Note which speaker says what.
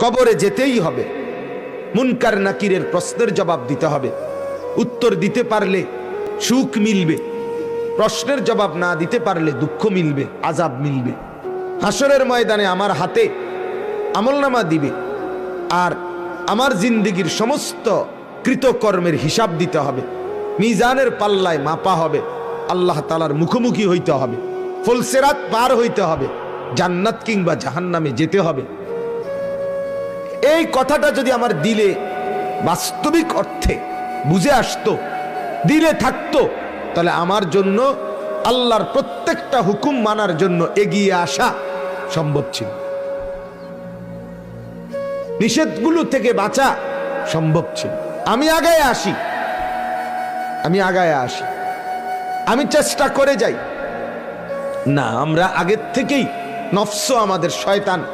Speaker 1: কবরে যেতেই হবে। মুনকার নাকিরের প্রশ্নের জবাব দিতে হবে। উত্তর দিতে পারলে সুখ মিলবে। প্রশ্নের জবাব না দিতে পারলে দুঃখ মিলবে, আজাব মিলবে। হাসরের ময়দানে আমার হাতে আমলনামা দিবে আর আমার জিন্দিগির সমস্ত কৃতকর্মের হিসাব দিতে হবে। মিজানের পাল্লায় মাপা হবে। আল্লাহ তালার মুখোমুখি হইতে হবে। ফুলসেরাত পার হইতে হবে। জান্নাত কিংবা জাহান্নামে যেতে হবে। এই কথাটা যদি আমার দিলে বাস্তবিক অর্থে বুঝে আসতো, দিলে থাকতো, তাহলে আমার জন্য আল্লাহর প্রত্যেকটা হুকুম মানার জন্য এগিয়ে আসা সম্ভব ছিল। নিষেধগুলো থেকে বাঁচা সম্ভব ছিল। আমি আগায় আসি। আমি আগায় আসি। আমি চেষ্টা করে যাই। না, আমরা আগের থেকেই নফস আমাদের শয়তান